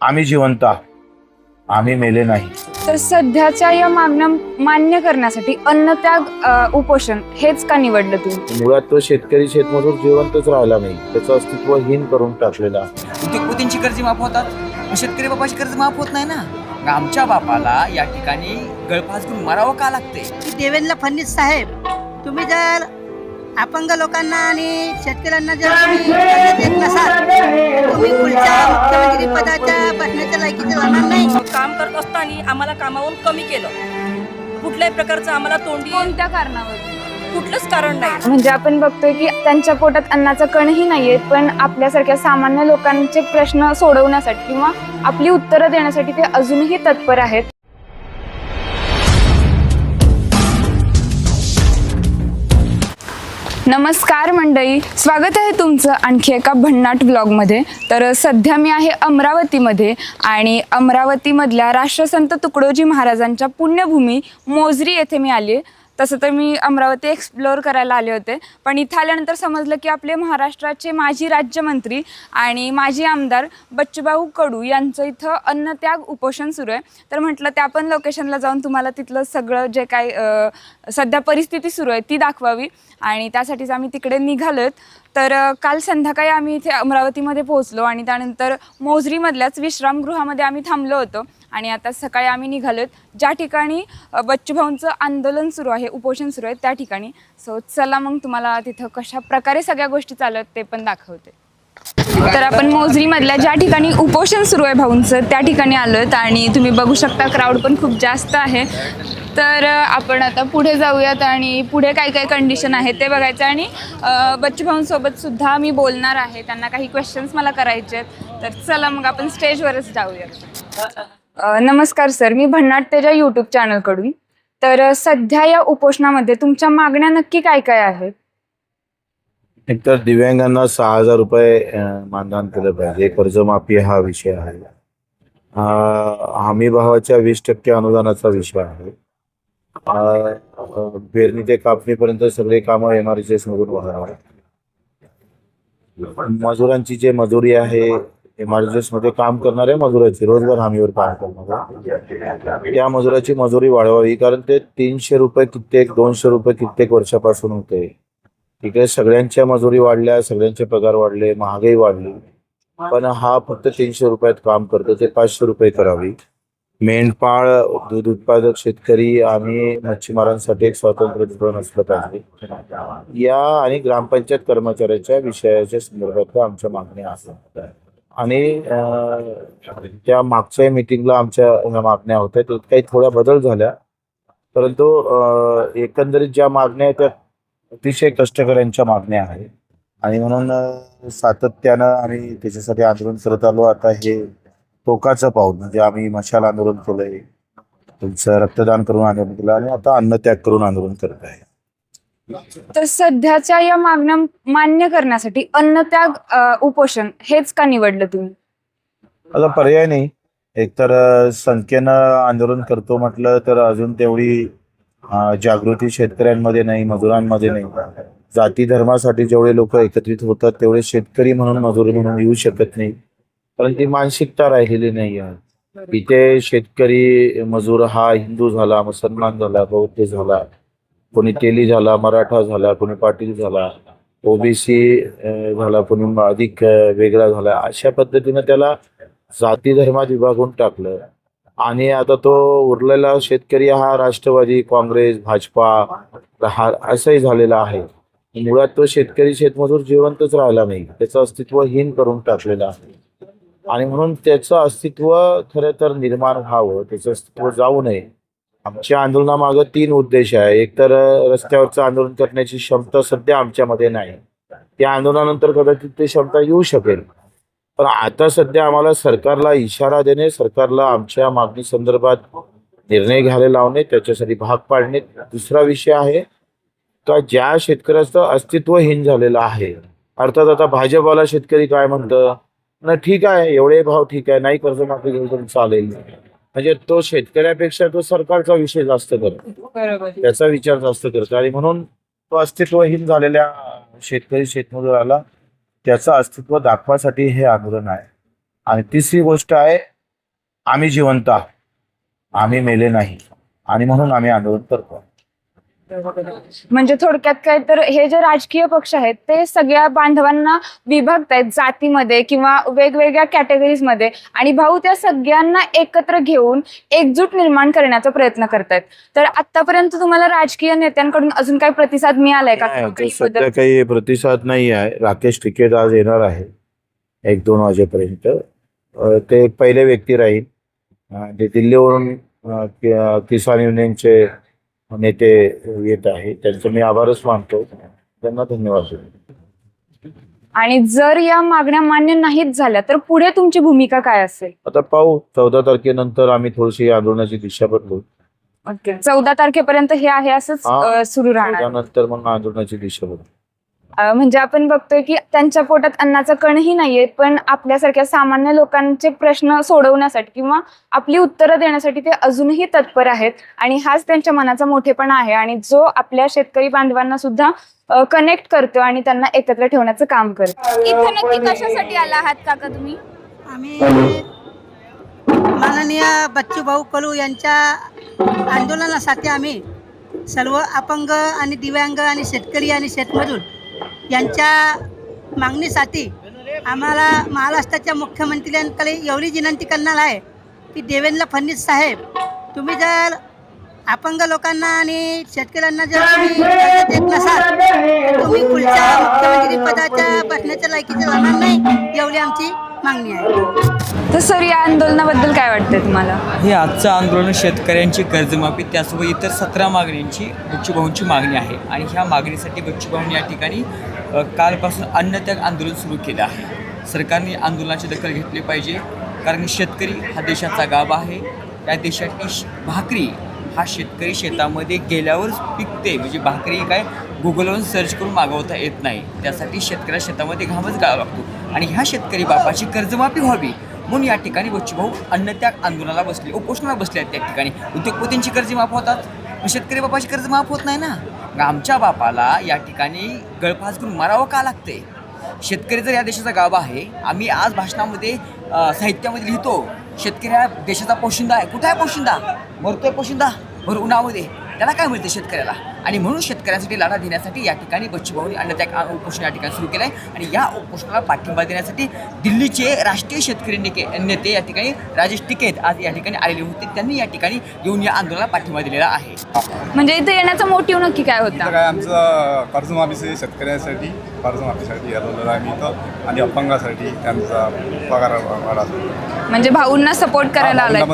आम्ही जिवंत आहोत. आम्ही मेले नाही. तर सध्याच्या या मागण्या मान्य करण्यासाठी अन्नत्याग अ, उपोषण हेच का निवडलं तुम्ही? मुळात तो शेतकरी शेतमजूर जिवंतच राहिला नाही. त्याचं अस्तित्व हीन करून टाकलेलं आहे. उद्योगपतींची कर्ज माफ होतात. मग शेतकरी बापाची कर्ज माफ होत नाही ना? मग आमच्या बापाला या ठिकाणी गळफास घेऊन मरावं का लागते की देवेंद्र फडणवीस साहेब तुम्ही जर अपंग लोकांना आणि शेतकऱ्यांना जर तुम्ही देत नसाल तुम्ही पुढच्या मुख्यमंत्री पदाच्या बसण्याच्या लायकीचे होणार नाही. काम करत असताना आम्हाला कामावरून कमी केलं. कुठल्याही प्रकारचं आम्हाला तोंडी कोणत्या कारणावर? कुठलंच कारण नाही. म्हणजे आपण बघतोय की त्यांच्या पोटात अन्नाचा कणही नाहीये पण आपल्यासारख्या सामान्य लोकांचे प्रश्न सोडवण्यासाठी किंवा आपली उत्तरं देण्यासाठी ते अजूनही तत्पर आहेत. नमस्कार मंडळी स्वागत आहे तुमचं आणखी एका भन्नाट ब्लॉगमध्ये तर सध्या मी आहे अमरावतीमध्ये आणि अमरावतीमधल्या राष्ट्रसंत तुकडोजी महाराजांच्या पुण्यभूमी मोजरी येथे मी आली आहे. तसं तर मी अमरावती एक्सप्लोअर करायला आले होते. पण इथं आल्यानंतर समजलं की आपले महाराष्ट्राचे माजी राज्यमंत्री आणि माजी आमदार बच्चूभाऊ कडू यांचं इथं अन्नत्याग उपोषण सुरू आहे. तर म्हटलं त्या पण लोकेशनला जाऊन तुम्हाला तिथलं सगळं जे काय सध्या परिस्थिती सुरू आहे ती दाखवावी. आणि त्यासाठीच आम्ही तिकडे निघालोत. तर काल संध्याकाळी आम्ही इथे अमरावतीमध्ये पोहोचलो आणि त्यानंतर मोजरीमधल्याच विश्रामगृहामध्ये आम्ही थांबलो होतो. आणि आता सकाळी आम्ही निघालोत. ज्या ठिकाणी बच्चूभाऊंचं आंदोलन सुरू आहे उपोषण सुरू आहे त्या ठिकाणी. सो चला मग तुम्हाला तिथं कशा प्रकारे सगळ्या गोष्टी चालत ते पण दाखवते. तर आपण मोजरीमधल्या ज्या ठिकाणी उपोषण सुरू आहे भाऊंचं त्या ठिकाणी आलोत आणि तुम्ही बघू शकता क्राऊड पण खूप जास्त आहे. तर आपण आता पुढे जाऊयात आणि पुढे काय काय कंडिशन आहे ते बघायचं आणि बच्चूभाऊंसोबत सुद्धा मी बोलणार आहे. त्यांना काही क्वेश्चन्स मला करायचे आहेत. तर चला मग आपण स्टेजवरच जाऊयात. नमस्कार सर मी भन्नाट तेजा यूट्यूब चॅनलकडून तर सध्या या उपोषणामध्ये तुमच्या मागण्या नक्की काय काय आहेत? एकतर दिव्यांगांना सहा हजार रुपये मानधन केलं पाहिजे. कर्जमाफी हा विषय आहे. हमी भावाच्या वीस टक्के अनुदानाचा विषय आहे. पेरणी ते कापणीपर्यंत सगळे कामं एम आर मधून मजुरांची जे मजुरी आहे मध्ये काम करणाऱ्या मजुराची रोजगार हमीवर काम करणाऱ्या त्या मजुराची मजुरी वाढवावी कारण ते तीनशे रुपये कित्येक दोनशे रुपये कित्येक वर्षापासून होते. तिकडे सगळ्यांच्या मजुरी वाढल्या सगळ्यांचे पगार वाढले महागाई वाढली. पण हा फक्त तीनशे रुपयात काम करतो ते पाचशे रुपये करावी. मेंढपाळ दूध उत्पादक शेतकरी आणि मच्छीमारांसाठी एक स्वातंत्र्य धोरण असलं पाहिजे. या आणि ग्रामपंचायत कर्मचाऱ्याच्या विषयाच्या संदर्भात आमच्या मागण्या असतात. आणि त्या मागच्या मिटिंगला आमच्या मागण्या होत्या. त्यात काही थोड्या बदल झाल्या. परंतु एकंदरीत ज्या मागण्या आहेत त्या अतिशय कष्टकऱ्यांच्या मागण्या आहेत. आणि म्हणून सातत्यानं आम्ही त्याच्यासाठी आंदोलन करत आलो. आता हे टोकाचं पाऊल म्हणजे आम्ही मशाल आंदोलन केलंय. तुमचं रक्तदान करून आंदोलन केलं आणि आता अन्नत्याग करून आंदोलन करत आहे. तर सध्याच्या या मागण्या मान्य करण्यासाठी अन्नत्याग अ, उपोषण हेच का निवडलं तुम्ही? आता पर्याय नाही. एकतर संख्येनं आंदोलन करतो म्हटलं तर अजून तेवढी जागृती शेतकऱ्यांमध्ये नाही मजुरांमध्ये नाही. जाती धर्मासाठी जेवढे लोक एकत्रित होतात तेवढे शेतकरी म्हणून मजूर म्हणून येऊ शकत नाही. कारण ती मानसिकता राहिलेली नाही आहे. इथे शेतकरी मजूर हा हिंदू झाला मुसलमान झाला बौद्ध झाला. कोणी तेली झाला मराठा झाला कोणी पाटील झाला ओबीसी झाला कोणी अधिक वेगळा झाला अशा पद्धतीनं त्याला जाती धर्मात विभागून टाकलं. आणि आता तो उरलेला शेतकरी हा राष्ट्रवादी काँग्रेस भाजपा हा असंही झालेला आहे. मुळात तो शेतकरी शेतमजूर जिवंतच राहिला नाही. त्याचं अस्तित्व हीन करून टाकलेलं आहे. आणि म्हणून त्याचं अस्तित्व खरं तर निर्माण व्हावं त्याचं अस्तित्व जाऊ नये. आमच्या आंदोलनामागं तीन उद्देश आहे. एक तर रस्त्यावरचं आंदोलन करण्याची क्षमता सध्या आमच्यामध्ये नाही. त्या आंदोलनानंतर कदाचित ती क्षमता येऊ शकेल. पण आता सध्या आम्हाला सरकारला इशारा देणे सरकारला आमच्या मागणी संदर्भात निर्णय घ्यायला लावणे त्याच्यासाठी भाग पाडणे दुसरा विषय आहे. का ज्या शेतकऱ्याचं अस्तित्वहीन झालेलं आहे. अर्थात आता भाजपाला शेतकरी काय म्हणतं? ना ठीक आहे एवढे भाव ठीक आहे नाही कर्जमाफी घेऊ चालेल. म्हणजे तो शेतकऱ्यापेक्षा तो सरकारचा विषय जास्त करतो बरोबर. त्याचा विचार जास्त करतो. आणि म्हणून तो अस्तित्वहीन झालेल्या शेतकरी शेतमजुराला त्याचं अस्तित्व दाखवासाठी हे आंदोलन आहे. आणि तिसरी गोष्ट आहे आम्ही जिवंत आहोत. आम्ही मेले नाही. आणि म्हणून आम्ही आंदोलन करतो. म्हणजे थोडक्यात काय तर हे जे राजकीय पक्ष आहेत ते सगळ्या बांधवांना विभागतायत जातीमध्ये किंवा वेगवेगळ्या कॅटेगरीजमध्ये आणि भाऊ त्या सगळ्यांना एकत्र घेऊन एकजूट निर्माण करण्याचा प्रयत्न करतायत. तर आतापर्यंत तुम्हाला राजकीय नेत्यांकडून अजून काही प्रतिसाद मिळालाय का? सध्या? काही प्रतिसाद नाही आहे. राकेश टिकेत आज येणार आहे. एक दोन वाजेपर्यंत. ते एक पहिले व्यक्ती राहील. दिल्लीवरून किसान युनियनचे नेते येत आहे त्यांचं मी आभारच मानतो. त्यांना धन्यवाद आणि जर या मागण्या मान्य नाहीत झाल्या तर पुढे तुमची भूमिका काय असेल? आता पाहू चौदा तारखेनंतर आम्ही थोडीशी आंदोलनाची दिशा बदलू. चौदा तारखेपर्यंत हे आहे असंच सुरू राहणार. त्यानंतर मग आंदोलनाची दिशा बदलू. म्हणजे आपण बघतोय की त्यांच्या पोटात अन्नाचा कणही नाहीये पण आपल्यासारख्या सामान्य लोकांचे प्रश्न सोडवण्यासाठी किंवा आपली उत्तरं देण्यासाठी ते अजूनही तत्पर आहेत. आणि हाच त्यांच्या मनाचा मोठेपणा आहे. आणि जो आपल्या शेतकरी बांधवांना सुद्धा कनेक्ट करतो आणि त्यांना एकत्र ठेवण्याचं काम करतो इथं नक्की कशासाठी आला आहात काका तुम्ही? आम्ही माननीय बच्चू भाऊ कलू यांच्या आंदोलनासाठी आम्ही सर्व अपंग आणि दिव्यांग आणि शेतकरी आणि शेतमजूर यांच्या मागणीसाठी आम्हाला महाराष्ट्राच्या मुख्यमंत्र्यांकडे एवढी विनंती करणार आहे की देवेंद्र फडणवीस साहेब तुम्ही जर अपंग लोकांना आणि शेतकऱ्यांना जर तुम्ही देत नसाल तर तुम्ही पुढच्या मुख्यमंत्री पदाच्या बसण्याच्या लायकीचे राहणार नाही एवढी आमची मागणी आहे. तर सर या आंदोलनाबद्दल काय वाटतंय तुम्हाला? हे आजचं आंदोलन शेतकऱ्यांची कर्जमाफी त्यासोबत इतर सतरा मागण्यांची बच्चूभाऊंची मागणी आहे. आणि ह्या मागणीसाठी बच्चूभाऊंनी या ठिकाणी कालपासून अन्नत्याग आंदोलन सुरू केलं आहे. सरकारने आंदोलनाची दखल घेतली पाहिजे कारण शेतकरी हा देशाचा गाभा आहे. या देशातली भाकरी हा शेतकरी शेतामध्ये गेल्यावरच पिकते. म्हणजे भाकरी काय गुगलवरून सर्च करून मागवता येत नाही. त्यासाठी शेतकऱ्या शेतामध्ये घामच गाळा लागतो. आणि ह्या शेतकरी बापाची कर्जमाफी व्हावी म्हणून या ठिकाणी बच्चूभाऊ अन्नत्याग आंदोलनाला बसले उपोषणाला बसले आहेत त्या ठिकाणी. उद्योगपतींची कर्ज माफ होतात. मग शेतकरी बापाची कर्ज माफ होत नाही ना. आमच्या बापाला या ठिकाणी गळफास करून मारावं का लागते? शेतकरी जर या देशाचा गाभा आहे आम्ही आज भाषणामध्ये साहित्यामध्ये लिहितो शेतकरी हा देशाचा पोशिंदा आहे. कुठे आहे पोशिंदा? मरतोय पोशिंदा? भर उन्हामध्ये त्याला काय मिळते शेतकऱ्याला? आणि म्हणून शेतकऱ्यांसाठी लढा देण्यासाठी या ठिकाणी बच्चूभाऊनी अन्नत्याग आ- उपोषण या ठिकाणी सुरू केलं आहे आणि या उपोषणाला पाठिंबा देण्यासाठी दिल्लीचे राष्ट्रीय शेतकरी नेते नेते या ठिकाणी राजेश टिकेत आज या ठिकाणी आलेले होते. त्यांनी या ठिकाणी येऊन या आंदोलनाला पाठिंबा दिलेला आहे. म्हणजे इथे येण्याचा मोटिव्ह नक्की काय होता? काय आमचं कर्जमाफीचे शेतकऱ्यांसाठी कर्जमाफीसाठी आलेलो आम्ही इथं. आणि अपंगासाठी त्यांचा पगार म्हणजे भाऊंना सपोर्ट करायला आलो.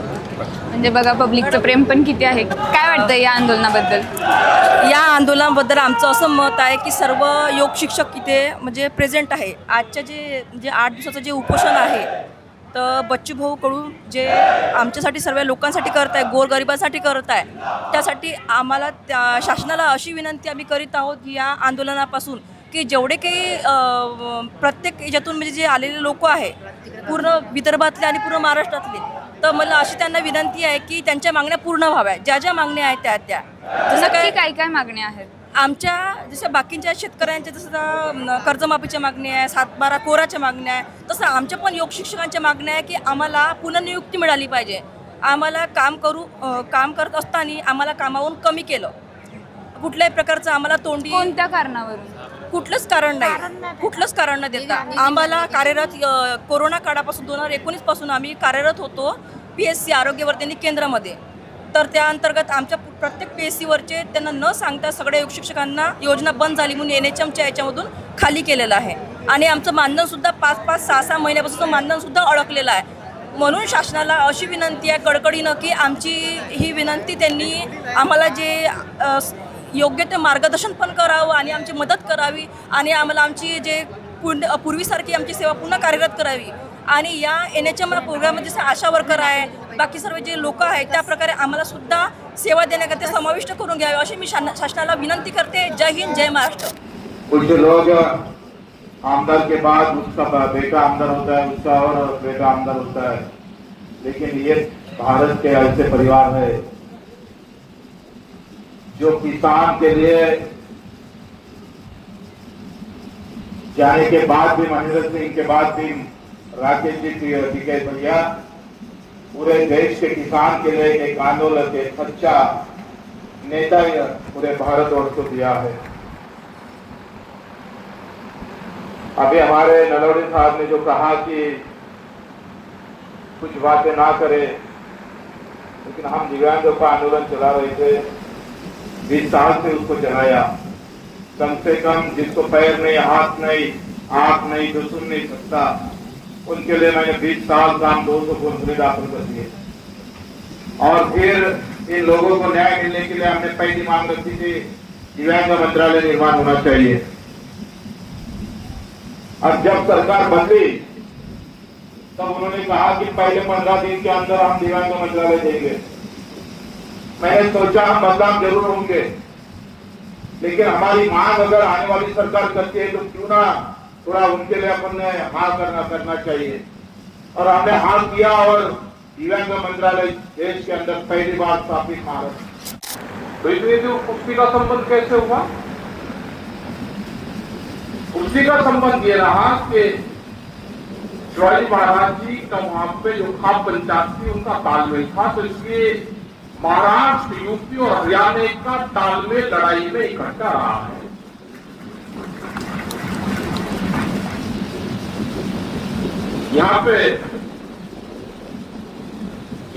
म्हणजे बघा पब्लिकचं प्रेम पण किती आहे. काय वाटतं या आंदोलनाबद्दल? या आंदोलनाबद्दल आमचं असं मत आहे की सर्व योग शिक्षक इथे म्हणजे प्रेझेंट आहे. आजच्या जे जे आठ दिवसाचं जे उपोषण आहे तर बच्चू जे आमच्यासाठी सर्व लोकांसाठी करत आहे गोरगरिबांसाठी करत आहे त्यासाठी आम्हाला त्या शासनाला अशी विनंती आम्ही करीत आहोत या आंदोलनापासून की जेवढे काही प्रत्येक याच्यातून म्हणजे जे आलेले लोक आहे पूर्ण विदर्भातले आणि पूर्ण महाराष्ट्रातले तर मला अशी त्यांना विनंती आहे की त्यांच्या मागण्या पूर्ण व्हाव्या ज्या ज्या मागण्या आहेत त्या त्या. जसं नक्की काय काय काय मागण्या आहेत? आमच्या जसं बाकीच्या शेतकऱ्यांच्या जसं अं, कर्जमाफीच्या मागण्या आहे सातबारा कोराच्या मागण्या आहे तसं आमच्या पण योग शिक्षकांच्या मागण्या आहे की आम्हाला पुनर्नियुक्ती मिळाली पाहिजे. आम्हाला काम करू अं, काम करत असताना आम्हाला कामावरून कमी केलं. कुठल्याही प्रकारचं आम्हाला तोंडी कोणत्या कारणावरून? कुठलंच कारण नाही. कुठलंच कारण न देता. आम्हाला कार्यरत कोरोना काळापासून दोन हजार एकोणीसपासून आम्ही कार्यरत होतो पी एस सी आरोग्यवर्धिनी केंद्रामध्ये. तर त्या अंतर्गत आमच्या प्रत्येक पी एस सीवरचे त्यांना न सांगता सगळ्या योग शिक्षकांना योजना बंद झाली म्हणून एन एच एमच्या याच्यामधून खाली केलेलं आहे. आणि आमचं मानधनसुद्धा पाच पाच सहा सहा महिन्यापासून मानधनसुद्धा अडकलेलं आहे. म्हणून शासनाला अशी विनंती आहे कडकडीनं की आमची ही विनंती त्यांनी आम्हाला जे योग्य ते मार्गदर्शन पण करावं आणि आमची मदत करावी आणि आम्हाला आमची जे पुण पूर्वीसारखी आमची सेवा पुन्हा कार्यरत करावी. आणि या एन एच एम प्रोग्राममध्ये जसं आशा वर्कर आहे. बाकी सर्व जे लोक आहेत त्या प्रकारे आम्हाला सुद्धा सेवा देण्याकरता समाविष्ट करून घ्यावे अशी मी शासनाला विनंती करते. जय हिंद जय महाराष्ट्र. कुछ लोग आमदार के बाद उसका बेटा आमदार होता है उसका और बेटा आमदार होता है. लेकिन ये भारत के ऐसे परिवार है जो किसान के लिए जाने के बाद भी, महेंद्र सिंह के बाद भी, राकेश जी टीके भैया, पूरे देश के किसान के लिए एक आंदोलन के सच्चा नेता पूरे भारतवर्ष को दिया है। अभी हमारे नलौड़ी साहब ने जो कहा कि कुछ बातें ना करें, लेकिन हम दिव्यांगों का आंदोलन चला रहे थे। बीस साल से उसको चलाया कम से कम जिसको पैर नहीं, हाथ नहीं, आँख नहीं, जो सुन नहीं सकता, उनके लिए मैंने बीस साल काम दो सौ पुरस्कार दाखिल कर दिए। और फिर इन लोगों को न्याय मिलने के लिए हमने पहली मांग रखी थी दिव्यांग मंत्रालय निर्माण होना चाहिए। और जब सरकार बदली, तब उन्होंने कहा कि पहले पंद्रह दिन के अंदर हम दिव्यांग मंत्रालय देंगे। मैंने सोचा हम बदलाव ज़रूर होंगे। लेकिन हमारी मांग अगर आने वाली सरकार करती है तो क्यों ना थोड़ा उनके लिए अपन ने हाँ करना करना चाहिए। और हमने हाँ किया और दिव्यांग मंत्रालय देश के अंदर पहली बार स्थापित भारत तो इसलिए जो कुश्ती का संबंध कैसे हुआ? कुश्ती का संबंध ये रहा कि शिवाजी महाराज जी का वहाँ पे जो खाप पंचायत थी, उनका तालमेल था तो इसलिए महाराष्ट्र यूपी और हरियाणा का तालमेल लड़ाई में इकट्ठा रहा है। यहाँ पे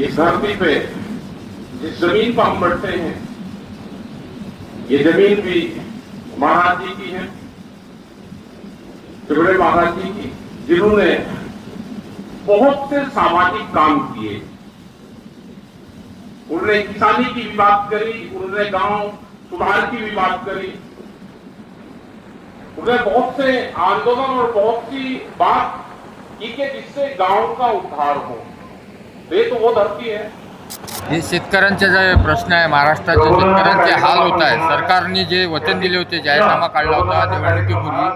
इस धरती पे जिस ज़मीन पर हम बैठते हैं। ये ज़मीन भी महाराज जी की है, त्रिपुरे महाराज जी की, जिन्होंने बहुत से सामाजिक काम किए। उन्होंने किसानी की भी बात करी उन्होंने गांव सुधार की भी बात करी। उन्होंने बहुत से आंदोलन और बहुत सी बात की कि जिससे गांव का उद्धार हो। ये तो वो धरती है। हे शेतकऱ्यांचे जे प्रश्न आहे महाराष्ट्राचे शेतकऱ्यांचे हाल होत आहे. सरकारने जे वचन दिले होते जाहीरनामा काढला होता निवडणुकीपूर्वी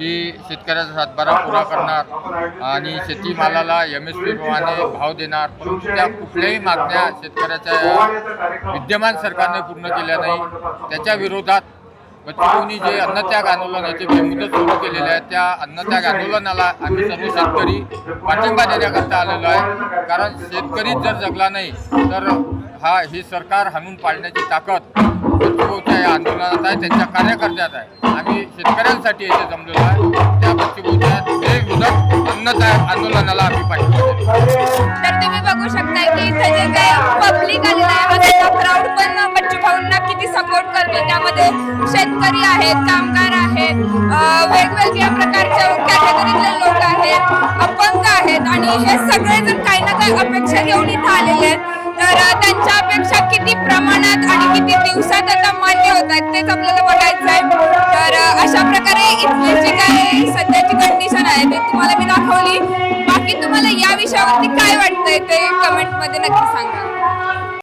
की शेतकऱ्याचा सातबारा पुरा करणार आणि शेतीमालाला एम एस पी प्रमाणे भाव देणार. परंतु त्या कुठल्याही मागण्या शेतकऱ्याच्या विद्यमान सरकारने पूर्ण केल्या नाही. त्याच्या विरोधात बच्चूभाऊनी जे अन्नत्याग आंदोलन याचे बेमुदत सुरू केलेले आहे त्या अन्नत्याग आंदोलनाला आम्ही सर्व शेतकरी पाठिंबा देण्याकरता आलेलो आहे. कारण शेतकरीच जर जगला नाही तर हा हे सरकार हाणून पाडण्याची ताकद बच्चूभाऊच्या या आंदोलनात आहे त्यांच्या कार्यकर्त्यात आहे. आम्ही शेतकऱ्यांसाठी येथे जमलेलो आहे. त्या बच्चूभाऊच्या बेमुदत अन्नत्याग आंदोलनाला आम्ही पाठिंबा तर तुम्ही बघू शकताय की इथे जे काही पब्लिक आलेलं आहे हा त्याचा क्राऊड पण बच्चू भाऊंना किती सपोर्ट करतो. त्यामध्ये शेतकरी आहेत कामगार आहेत वेगवेगळ्या प्रकारच्या कॅटेगरीतले लोक आहेत अपंग आहेत. आणि हे सगळेजण काही ना काही अपेक्षा घेऊन इथं आलेले आहेत. तर त्यांच्या अपेक्षा किती प्रमाणात आणि किती दिवसात आता मान्य होत आहेत तेच आपल्याला बघायचं आहे. तर अशा प्रकारे इथली जी काय सध्याची कंडिशन आहे ते तुम्हाला मी दाखवली. बाकी तुम्हाला या विषयावरती काय वाटतंय ते कमेंटमध्ये नक्की सांगा.